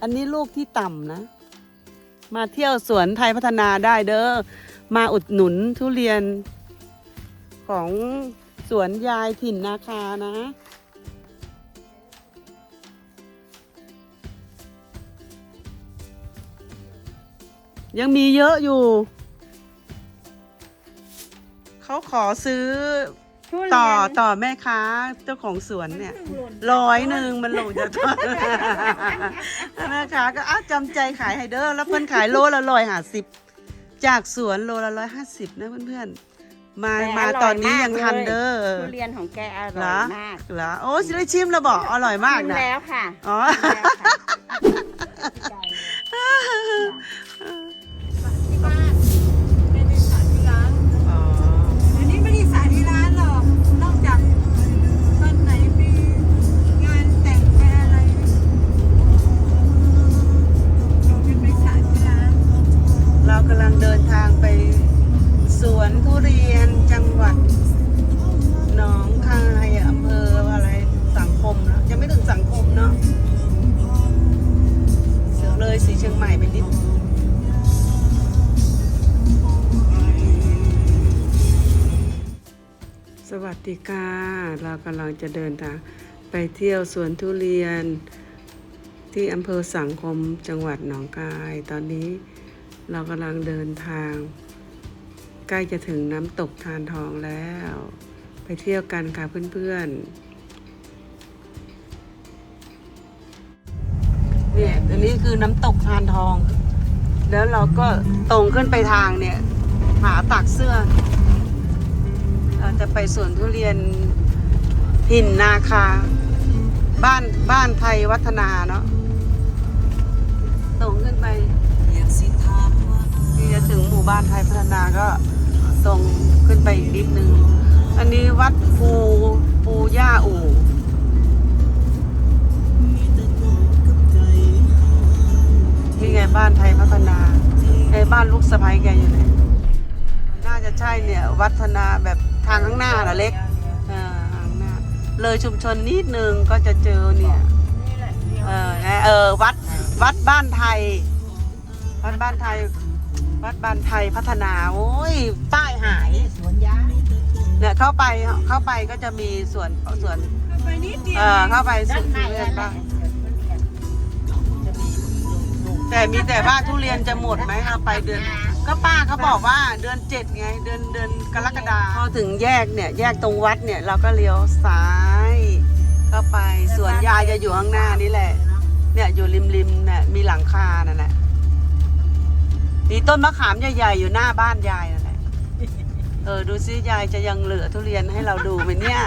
อันนี้ลูกที่ต่ำนะ มาเที่ยวสวนไทยพัฒนาได้เด้อ มาอุดหนุนทุเรียนของสวนยายถิ่นนาคานะ ยังมีเยอะอยู่ เขาขอซื้อ ทุเรียนต่อต่อแม่ค้าเจ้าของสวนเนี่ยร้อยหนึ่งมันหลงจะทอดแม่ค้าก็อ้าจำใจขายไฮเดอร์แล้วเพิ่นขายโลละร้อยห้าสิบจากสวนโลละร้อยห้าสิบนะเพื่อนๆมาแต่มาร่ยตอนนี้มากยังทันเด้อลยทุเรียนของแกอเหรร่ออยมากเหรอโอ้สิได้ชิมแล้วบอกอร่อยมากชินะแล้วค่ะอ๋อ ชิมแล้วค่ะ เดินทางไปสวนทุเรียนจังหวัดหนองคายอำเภออะไรสังคมนะยังไม่ถึงสังคมเนาะเสือเลยสีเชียงใหม่ไปนิดสวัสดีค่ะ เรากำลังจะเดินทางไปเที่ยวสวนทุเรียนที่อำเภอสังคมจังหวัดหนองคายตอนนี้ เรากำลังเดินทาง ใกล้จะถึงน้ำตกทานทองแล้ว ไปเที่ยวกันค่ะเพื่อนๆ เนี่ยอันนี้คือน้ำตกทานทอง แล้วเราก็ตรงขึ้นไปทางเนี่ย หาตากเสื้อ เราจะไปสวนทุเรียนหินนาคา บ้านบ้านไทยวัฒนาเนาะตรงขึ้นไป ที่จะถึงหมู่บ้านไทยพัฒนาก็ตรงขึ้นไปอีกนิดนึง อันนี้วัดภูภูย่าอู่นี่ไงบ้านไทยพัฒนาไอ้บ้านลูกสะพ้ยแกอยู่ไหนน่าจะใช่เนี่ย วัฒนาแบบทางข้างหน้าน่ะเล็กเออทางข้างหน้า เลยชุมชนนิดนึงก็จะเจอเนี่ย เออ เออ วัด วัดบ้านไทย วัดบ้านไทย วัดบ้านไทยพัฒนา โอ้ย ป้ายหาย สวนยางเนี่ยเข้าไปเข้าไปก็จะมีสวนสวนเข้าไปนิดเดียวเออเข้าไปสด้าวนนในทุเรียนั่นนแหบ้าละงจะมีลูกแต่มีแต่ว่าทุเรียนจะหมดไหมเอาไปเดือน ก็ป้าเขาบอกว่าเดือนเจ็ดไง เดือนเดือนกรกฎาพอถึงแยกเนี่ยแยกตรงวัดเนี่ยเราก็เลี้ยวซ้ายเข้าไปสวนยายจะอยู่ข้างหน้านี่แหละ เนี่ยอยู่ริมริมๆเนี่ยมีหลังคานั่นแหละ มีต้นมะขามใหญ่ๆอยู่หน้าบ้านยายนั่นแหละ เออดูซิยายจะยังเหลือทุเรียนให้เราดูไหมเนี่ย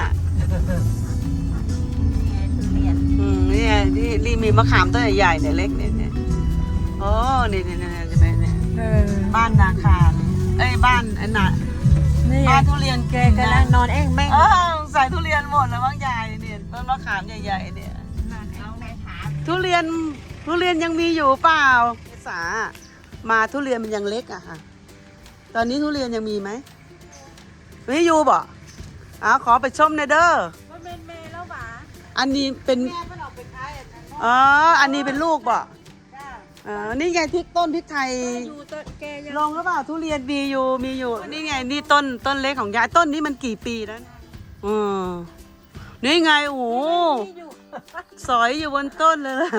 ทุเรียนอืมเนี่ยนี่นี่มีมะขามต้นใหญ่ๆเนี่ยเล็กเนี่ยเนี่ยโอ้นี่นี่นี่นี่ใช่ไหมเนี่ยเออบ้านนาคาเนี่ยเอ้ยบ้านไอ้น่ะนี่บ้านทุเรียนแกกำลังนอนเองแม่งเออใส่ทุเรียนหมดแล้วบ้างยายเนี่ยต้นมะขามใหญ่ๆเนี่ยเอาแม่ถามทุเรียนทุเรียนยังมีอยู่เปล่าสา มาทุเรียนมันยังเล็กอะค่ะ ตอนนี้ทุเรียนยังมีไหมไม่อยู่บ่อ้าวขอไปชมหน่อยเด้อว่าเป็นแม่แล้วหวาอันนี้เป็นแม่มันออกไปขายอันนั้นอ๋ออันนี้เป็นลูกบ่จ้าอ๋อนี่ไงพริกต้นพริกไทยอยู่ต้นแกยังลองหรือเปล่าทุเรียนมีอยู่มีอยู่ นี่ไงนี่ต้นต้นเล็กของยายต้นนี้มันกี่ปีแล้วเนี่ยอือนี่ไงโอ้โหที่อยู่สอยอยู่บนต้นเลยล่ะ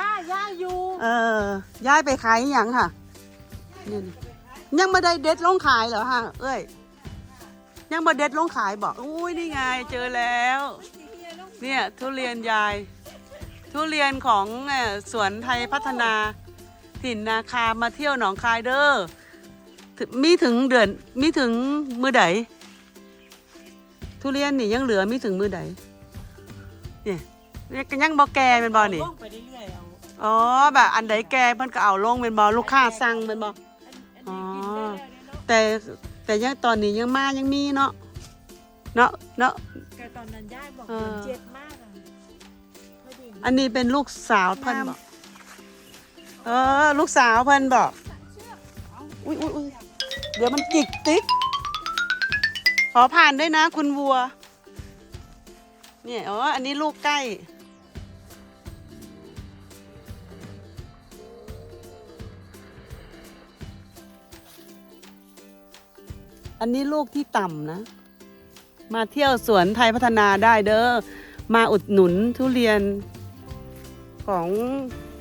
บ้าย่าอยู่ เออย้ายไปขายอหย่างค่ะ นี่นี่ยังมาได้เด็ดลงขายเหรอฮะ เอ้ย ยังมาเด็ดลงขายบอกอุ้ยนี่ไงเจอแล้ว เนี่ยทุเรียนยาย ทุเรียนของเอ่อสวนไทยพัฒนา ถิ่นนาคามาเที่ยวหนองคายเด้อถึมีถึงเดือนมีถึงมือใดทุเรียนนี่ยังเหลือมีถึงมือใดเนี่ยเนี่ยก็ยังบอแกเป็นบอนี่ลงไปเรื่อยๆเอาอ๋อแบบอันใดแกเพิ่นก็เอาลงเป็นบอลูกค้าสั่งเป็นบอ แล้วเนี่ยเนาะแต่แต่ยังตอนนี้ยังมายังมีเนาะเนาะเนาะแกตอนนั้นย่าบอกเออ เจ็บมากอะพอดีอันนี้เป็นลูกสาวเพิ่นบอกเออ ลูกสาวเพิ่นบอกอุ้ยอุ้ยอุ้ยเดี๋ยวมันจิกติ๊ก ขอผ่านด้วยนะคุณวัว เนี่ยอ๋ออันนี้ลูกใกล้ อันนี้ลูกที่ต่ำนะ มาเที่ยวสวนไทยพัฒนาได้เด้อ มาอุดหนุนทุเรียนของ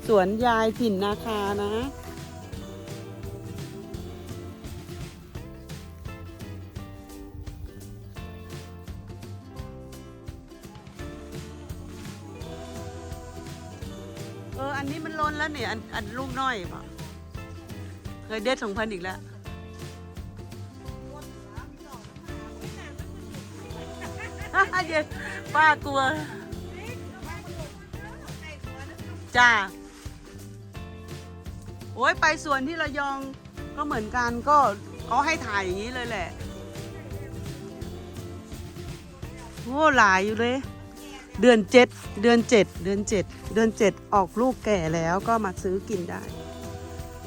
สวนยายถิ่นนาคานะ เออ อันนี้มันล้นแล้วเนี่ย อันอันลูกน้อยปะเคยเด็ดของพันอีกแล้ว เดี๋ยวป้ากลัว จ้า โอ้ยไปสวนที่ระยองก็เหมือนกันก็เขาให้ถ่ายอย่างนี้เลยแหละ โอ้หลายอยู่เลย เดือนเจ็ดเดือนเจ็ดเดือนเจ็ดเดือนเจ็ดออกลูกแก่แล้วก็มาซื้อกินได้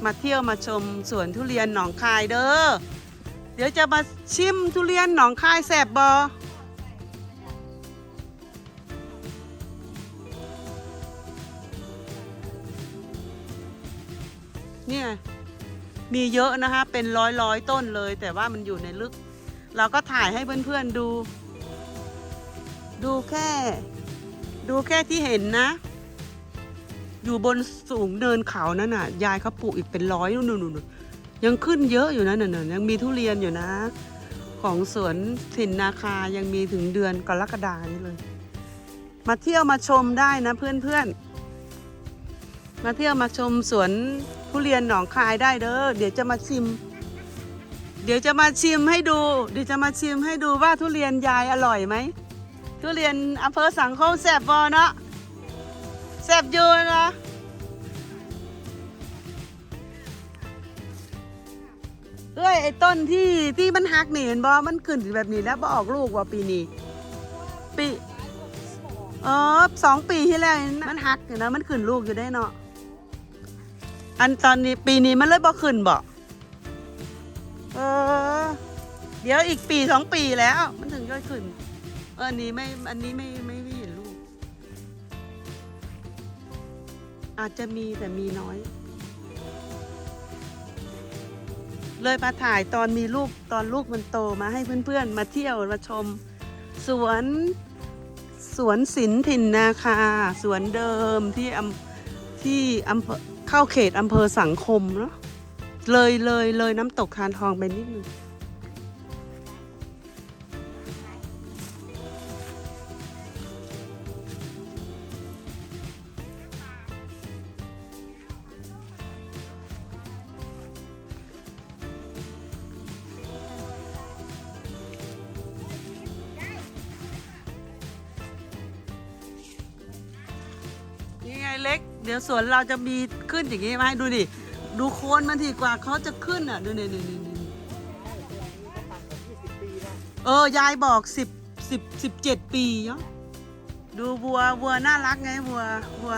มาเที่ยวมาชมสวนทุเรียนหนองคายเด้อเดี๋ยวจะมาชิมทุเรียนหนองคายแสบบอ เนี่ยมีเยอะนะคะ เป็นร้อยร้อยต้นเลย แต่ว่ามันอยู่ในลึก เราก็ถ่ายให้เพื่อนๆดู ดูแค่ ดูแค่ที่เห็นนะ อยู่บนสูงเนินเขานั่นน่ะ ยายเขาปลูกอีกเป็นร้อยนู่นนู่นยังขึ้นเยอะอยู่นะนั่นๆยังมีทุเรียนอยู่นะ ของสวนถิ่นนาคายังมีถึงเดือนกรกฎานี่เลย มาเที่ยวมาชมได้นะเพื่อนๆ มาเที่ยวมาชมสวนทุเรียนหนองคายได้เด้อเดี๋ยวจะมาชิม เดี๋ยวจะมาชิมให้ดู เดี๋ยวจะมาชิมให้ดูว่าทุเรียนยายอร่อยไหมทุเรียนอำเภอสังคมแสบบอเนาะแสบอยู่นะเอ้ยไอ้ต้นที่ที่มันหักนี่เห็นบอมันขึ้นแบบนี้แล้วบอออกลูกว่าปีนี้ปีเออสองปีที่แล้วนี่มันหักอยู่นะมันขึ้นลูกอยู่ได้เนาะ อันตอนนี้ปีนี้มันเลยบ่ขึ้นบ่เออ เดี๋ยวอีกปีสองปีแล้ว มันถึงจะขึ้น เอออันนี้ไม่อันนี้ไม่ไม่ไม่เห็นลูก อาจจะมีแต่มีน้อย เลยมาถ่ายตอนมีลูกตอนลูกมันโตมาให้เพื่อนๆ มาเที่ยวมาชม สวนสวนศิลป์ถิ่นนาคา สวนเดิมที่อำที่อำเภอ เข้าเขตอำเภอสังคมเนาะเลยเลยเลยน้ำตกทานทองไปนิดนึง เดี๋ยวสวนเราจะมีขึ้นอย่างงี้มาให้ดูดิดูโคนมันทีกว่าเขาจะขึ้นอะดูนี่นี่นี่นี่เออยายบอกสิบสิบสิบเจ็ดปีเนาะดูวัววัวน่ารักไงวัววัว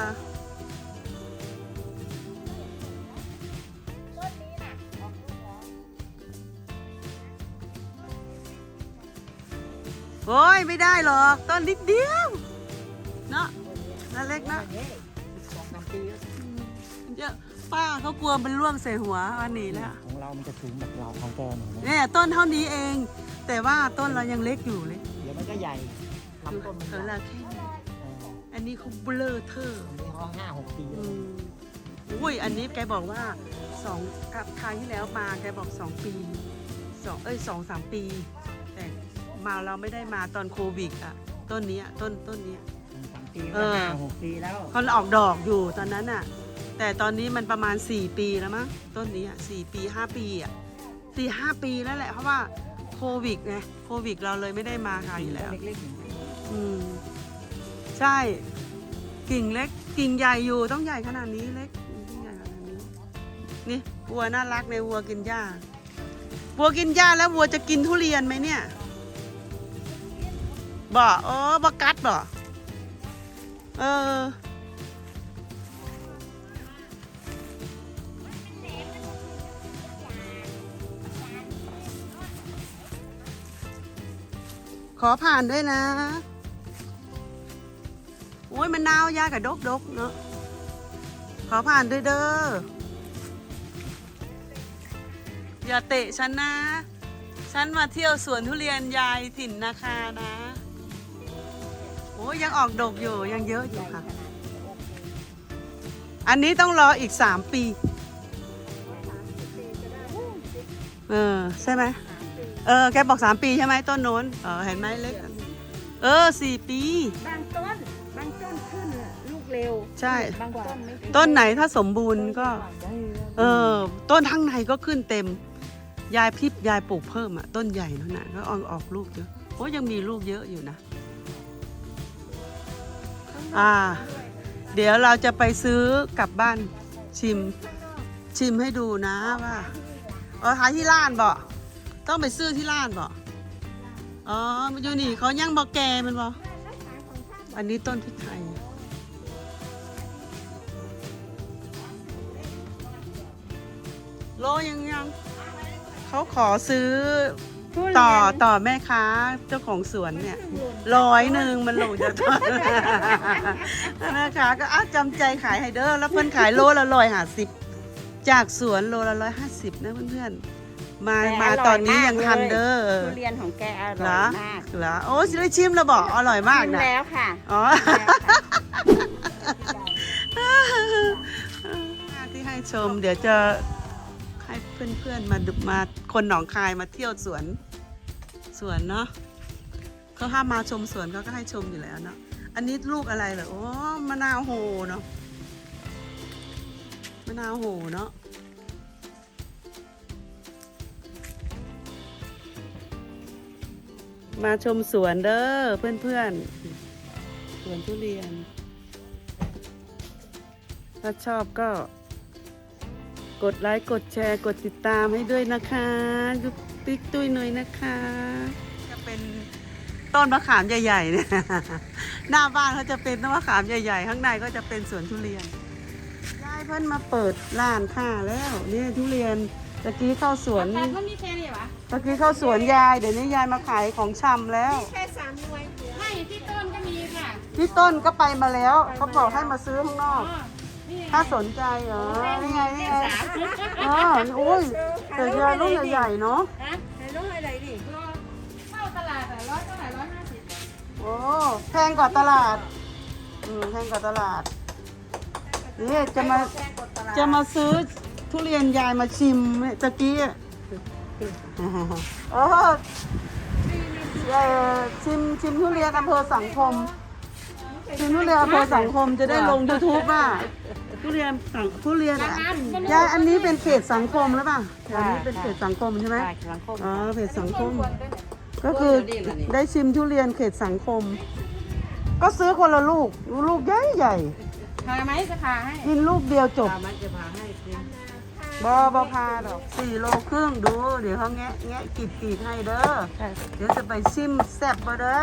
โอ้ยไม่ได้หรอกต้นนิดเดียวเนาะน่าเล็กเนาะ ปีแล้วเยอะป้าเขากลัวมันร่วงใส่หัววันนี้แล้วของเรามันจะสูงแบบเราของแกหน่อยนะเนี่ยต้นเท่านี้เอง แต่ว่าต้นเรายังเล็กอยู่เลยเดี๋ยวมันก็ใหญ่ดูลำต้นมันเอใหอญ่ละแค่นี้เอออันนี้เขาเบลอเธออันนี้เขาห้าหกปีอืแล้วมอุ้ย อันนี้แกบอกว่าสองกับครั้งที่แล้วมาแกบอกสองปีสองเอ้ยสองสามปี แต่มาเราไม่ได้มาตอนโควิดอะต้นเนี้ยต้นต้นเนี้ยสองสาม ปีเอแล้วอห้าหกปีแล้วเขาออกดอกอยู่ตอนนั้นน่ะ แต่ตอนนี้มันประมาณ 4 ปีแล้วมั้งต้นนี้อะสี่ปี 5 ปีอะสี่ห้าปีแล้วแหละเพราะว่าโควิดไงโควิดเราเลยไม่ได้มาค่ะอยู่แล้ว เล็กๆเหมือนกันอืม ใช่ กิ่งเล็ก กิ่งใหญ่อยู่ต้องใหญ่ขนาดนี้เล็กต้องใหญ่ขนาดนี้นี่วัวน่ารักในวัวกินหญ้าวัวกินหญ้าแล้ววัวจะกินทุเรียนไหมเนี่ยบ่เออบ่กัดบ่ เออ ขอผ่านด้วยนะ โอ้ยมันนาวยากับดกดกๆเนาะ ขอผ่านด้วยเด้อ อย่าเตะฉันนะ ฉันมาเที่ยวสวนทุเรียนยายถิ่นนาคานะ อ้ยยังออกดกอยู่ยังเยอะอยู่ค่ะ อันนี้ต้องรออีกสามปี เออใช่ไหมเออแกบอกสามปีใช่ไหมต้นโน้นเออเห็นไหมเล็ก เออสี่ปี บางต้น บางต้นขึ้นลูกเร็ว ใช่ บางต้นไม่ขึ้นต้นไหนถ้าสมบูรณ์ก็ เออ ต้นข้างในก็ขึ้นเต็ม ยายพริบยายปลูกเพิ่มอะต้นใหญ่นั่นน่ะก็ออกออกลูกเยอะโอ้ยังมีลูกเยอะอยู่นะ อ่า เดี๋ยวเราจะไปซื้อกลับบ้านชิม ชิมให้ดูนะว่าอ๋อขายที่ร้านบ่ต้องไปซื้อที่ร้านบ่อ๋อมันอยู่นี่เขายังบ่แกมันบ่อันนี้ต้นพริกไทยโลยังยังเขาขอซื้อ ต่อต่อแม่ค้าเจ้าของสวนเนี่ยร้อยหนึ่งมันหลงจากต้นแม่ค้าก็อ้าจำใจขายให้เด้อแล้วเพิ่นขายโลละร้อยห้าสิบจากสวนโลละร้อยห้าสิบนะเพื่อนๆมาแต่มาอร่อยตอนนี้มากยังทันเลยเด้อทุเรียนของแกอเหรร่ออยมากเหรอโอ้สิได้ชิมแล้วบอกอร่อยมากชิมนะแล้วค่ะอ๋อแล้วค่ะที่ให้ชมเดี๋ยวจะให้เพื่อนๆมาดูมาคนหนองคายมาเที่ยวสวน สวนเนาะเขาห้ามมาชมสวนเขาก็ให้ชมอยู่แล้วเนาะอันนี้ลูกอะไรเหรอโอ้มะนาวโหเนาะมะนาวโหเนาะมาชมสวนเด้อเพื่อนๆสวนทุเรียน ถ้าชอบก็ กดไลค์ กดแชร์ กดติดตามให้ด้วยนะคะยุกติ๊กตุ้ยหน่อยนะคะ จะเป็นต้นมะขามใหญ่ๆเนี่ย หน้าบ้านเขาจะเป็นต้นมะขามใหญ่ๆ ข้างในก็จะเป็นสวนทุเรียนยายเพิ่นมาเปิดร้านค่ะแล้วนี่ทุเรียนตะกี้เข้าสวนแต่เขามีแค่นี้วะตะกี้เข้าสวนยายเดี๋ยวนี้ยายมาขายของชำแล้วแค่สามหน่วยไม่ที่ต้นก็มีค่ะพี่ต้นก็ไปมาแล้วเขาบอกให้มาซื้อข้างนอกนี่ ถ้าสนใจเหรอนี่ไงนี่ไงอ๋อโอ้ยแต่ยาลูกใหญ่ๆเนาะฮะไหนลูกอะไรดิเข้าตลาดแต่ร้อยเท่าไหร่ร้อยห้าสิบโอ้แพงกว่าตลาดอืมแพงกว่าตลาดนี่จะมาจะมาซื้อทุเรียนยายมาชิมเนี่ยตะกี้อะโอ้เอ่อชิมชิมทุเรียนอำเภอสังคมชิมทุเรียนอำเภอสังคมจะได้ลงยูทูบว่า ทุเรียนสังทุเรียนอะยายอันนี้เป็นเขตสังคมหรือเปล่าอันนี้เป็นเขตสังคมใช่ไหมใช่สังคมอ๋อเขตสังคม ก็คือได้ชิมทุเรียนเขตสังคม ก็ซื้อคนละลูกลูกใหญ่ใหญ่พาไหมจะพาให้ๆกินลูกเดียวจบตามันจะพาให้กินบอบอพาดอกสี่โลครึ่งดู เดี๋ยวเขาแงะแงะกีดกีดให้เด้อเดี๋ยวจะไปชิมแซ่บบ่เด้อ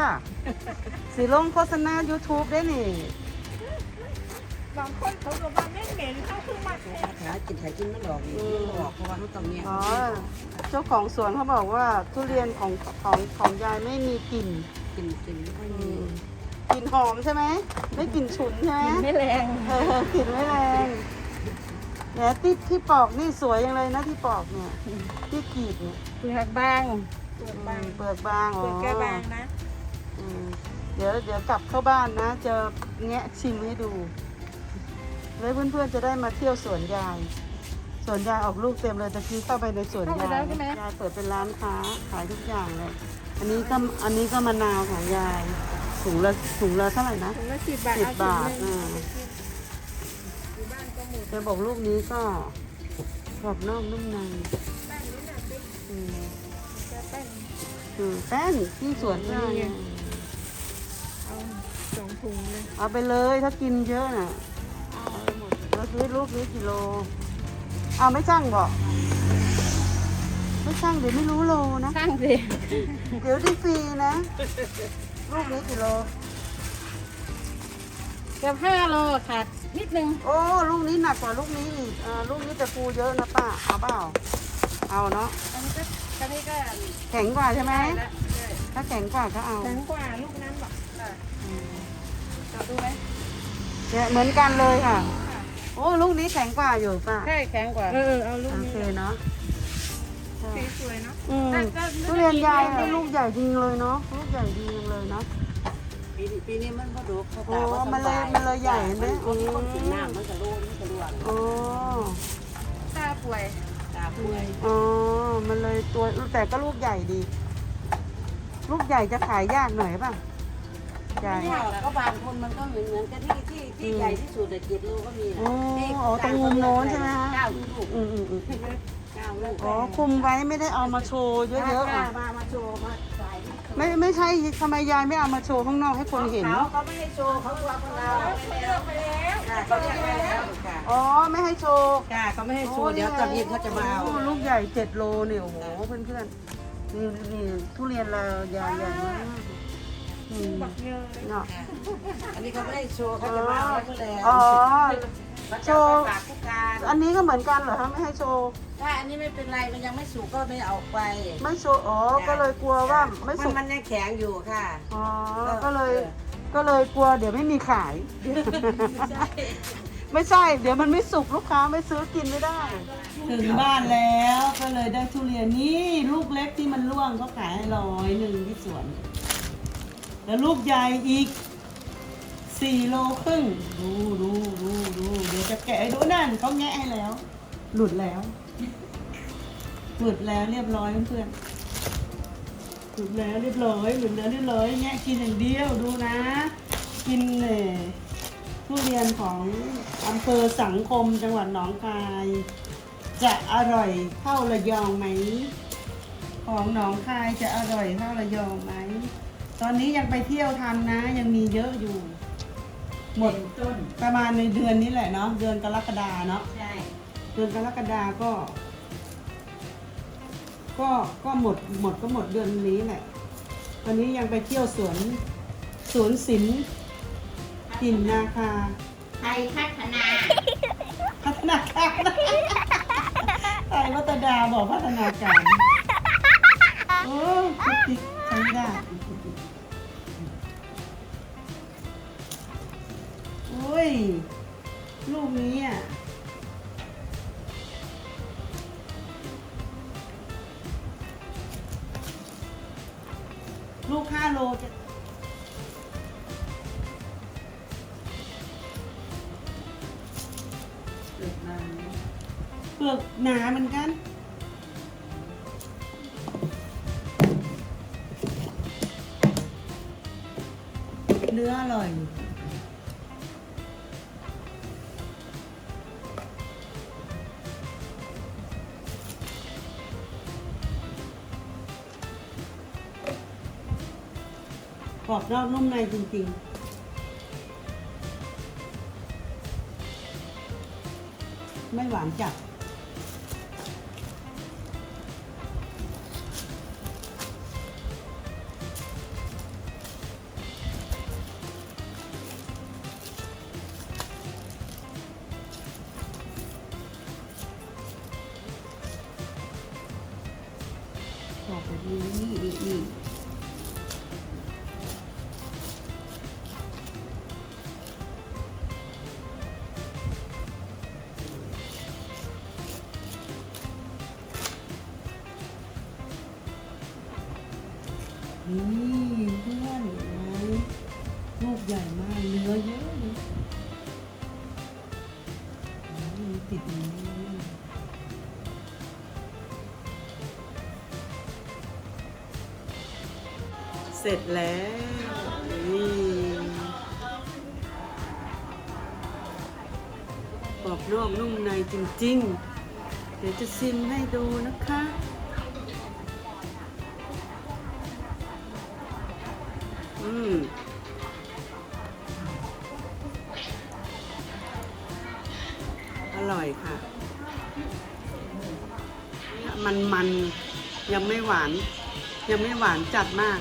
สีลงโฆษณา YouTube ได้นี่ บางคนเขาบอกว่าไม่เหม็นเขาคือมาแค่หากินไถกินไม่หลอกอีกไม่หลอกเพราะว่ามันต้องเนี่ยอ๋อเจ้าของสวนเขาบอกว่าทุเรียนของของของยายไม่มีกลิ่นกินกินไม่อืมีมกลิ่นหอมใช่ไหมไม่กลิ่นฉุนใช่ไหมไม่แรงเออกลิ่นไม่แรงแหนที่ที่ปอกนี่สวยยังเลยนะที่ปอกเนี่ยที่กรีดเนี่ยเปลือกบางเปลือกบางเปลือกบางเปลือกแกบางนะอืมเดี๋ยวเดี๋ยวกลับเข้าบ้านนะจะแงะชิมให้ดู แล้วเพื่อนๆจะได้มาเที่ยวสวนยาย สวนยายออกลูกเต็มเลยตะกี้เข้าไปในสวนยายยายเปิดเป็นร้านค้าขายทุกอย่างเลย อันนี้ก็อันนี้ก็มะนาวของยายถุงละถุงละเท่าไหร่นะถุงละสิบบาทสิบเอบาทถุงหนึ่งอ่าอยู่บ้านก็หมดแกบอกลูกนี้ก็กรอบนอกนุ่มในแป้งนี่น่ะติ๊กอืมจะแป้งอืมแป้นที่สวนยายเอาสองถุงเลย เอาไปเลยถ้ากินเยอะน่ะเอา ไปหมดแล้วซื้อลูกนี้กิโลเอาไม่ช่างบอกไม่ช่างเดี๋ยวไม่รู้โลนะช่างสิเดี๋ยวได้ฟรีนะลูกนี้กิโลเกือบห้าโลขาดนิดนึงโอ้ลูกนี้หนักกว่าลูกนี้อีกอ่าลูกนี้แต่ฟูเยอะนะป้าเอาเปล่าเอาเนาะอันนี้ก็อันนี้ก็แข็งกว่าใช่ไหมได้แล้วได้ถ้าแข็งกว่าก็เอาแพงกว่าลูกนั้นบอกอืมจับดูไหมเนี่ยเหมือนกันเลยค่ะ โอ้ลูกนี้แข็งกว่าอยู่ป้าใช่แข็งกว่า เออเอาลูกโอนี้เคเนาะสีสวยเนาะอืมแต่ก็ทุเรียนยายอะลูกใหญ่จริงเลยเนาะลูกใหญ่ดีจังเลยเนาะ ปีนี้ปีนี้มันบ่ดกเขาโอ้ตาบ่สมันบาเลยมันเลยใหญ่เห็นไหมมันคนกินน้ำมันจะโลนมันจะร่วงอ๋อตาป่วยตาป่วยอ๋อมันเลยตัวแต่ก็ลูกใหญ่ดี ลูกใหญ่จะขายยากหน่อยป่ะ ใหญ่ก็บางคนมันก็เหมือนเหมือนกันที่ที่ที่ใหญ่ที่สุดเจ็ดโลก็มีนะอ๋ออ๋อตรงมุมโน้นใช่ไหมคะ เก้าลูกอืมอืมอืมเก้าลูกอ๋อคุมไว้ไม่ได้เอามาโชว์เยอะๆมาอะมามาโชว์มาใส่ไม่ไม่ใช่ทำไมยายไม่เอามาโชว์ข้างนอกให้คนเห็น เขาเขาไม่ให้โชว์เขากลัวคนเราเลือกไปแล้วค่ะเขาเรียกไปแล้วค่ะอ๋อไม่ให้โชว์ ค่ะเขาไม่ให้โชว์เดี๋ยวตอนเย็นเขาจะมาเอา โอ้ลูกใหญ่เจ็ดโลเนี่ยโอ้โหเพื่อนๆนี่นี่ทุเรียนเราใหญ่ใหญ่มากอืมบัก เงยเนาะอันนี้เขาไม่ให้โชว์เขาจะมาเอาแล้วก็แล้วอ๋อ เขาจะเอาไปฝากผู้การอันนี้ก็เหมือนกันเหรอคะไม่ให้โชว์ ถ้าอันนี้ไม่เป็นไรมันยังไม่สุกก็ไม่เอาไปไม่โชว์ อ๋อ ก็เลยกลัวว่าไม่สุกมันยังแข็งอยู่ค่ะอ๋อ ก็เลย ก็เลยกลัวเดี๋ยวไม่มีขายไม่ใช่ เดี๋ยวมันไม่สุกลูกค้าไม่ซื้อกินไม่ได้ ถึงบ้านแล้วก็เลยได้ทุเรียนนี่ลูกเล็กที่มันร่วงเขาขายให้ร้อยหนึ่งที่สวน แล้วลูกใหญ่อีกสี่โลครึ่ง ดูดูดูดูเดี๋ยวจะแกะให้ดูนั่นเขาแงะให้แล้ว หลุดแล้ว หลุดแล้วเรียบร้อยเพื่อนหลุดแล้วเรียบร้อยหลุดแล้วเรียบร้อยแงะกินอย่างเดียวดูนะ กินเลยทุเรียนของอำเภอสังคมจังหวัดหนองคาย จะอร่อยเท่าระยองไหม ของหนองคายจะอร่อยเท่าระยองไหม ตอนนี้ยังไปเที่ยวทันนะ ยังมีเยอะอยู่ หมดต้น ประมาณในเดือนนี้แหละเนาะเดือนกรกฎาเนาะใช่เดือนกรกฎาก็ ก็ก็หมดหมดก็หมดเดือนนี้แหละวันนี้ยังไปเที่ยวสวนสวนศิลป์หินนาคาไทยพัฒนา พัฒนาการไทยวัฒดาบอกพัฒนาการโอ้ยติ๊กใช้ไม่ได้ ย ลูกนี้อะลูกห้าโลจะ รอบนอกนุ่มในจริง ๆไม่หวานจัด นี่เพื่อนเห็นไหมลูกใหญ่มากเนื้อเยอะเลยติดเนื้เสร็จแล้วนี่กรอบนอกนุ่มในจริง ๆ เดี๋ยวจะซิมให้ดูนะคะ ร่อยค่ะ มันมันยังไม่หวาน ยังไม่หวานจัดมาก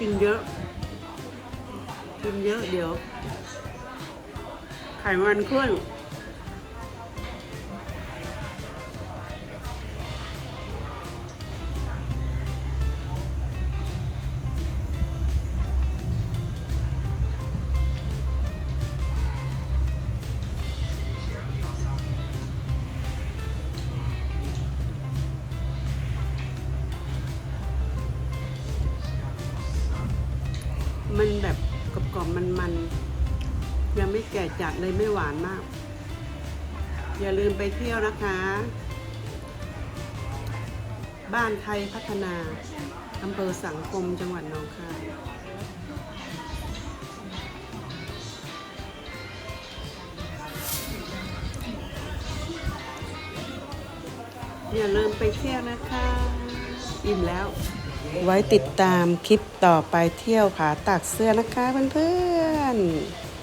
กินเยอะ กินเยอะเดี๋ยว ไขมันขึ้น จัดเลยไม่หวานมาก อย่าลืมไปเที่ยวนะคะ บ้านไทยพัฒนาอำเภอสังคมจังหวัดหนองคายอย่าลืมไปเที่ยวนะคะ อิ่มแล้ว ไว้ติดตามคลิปต่อไปเที่ยวผาตักเสื้อนะคะเพื่อนๆ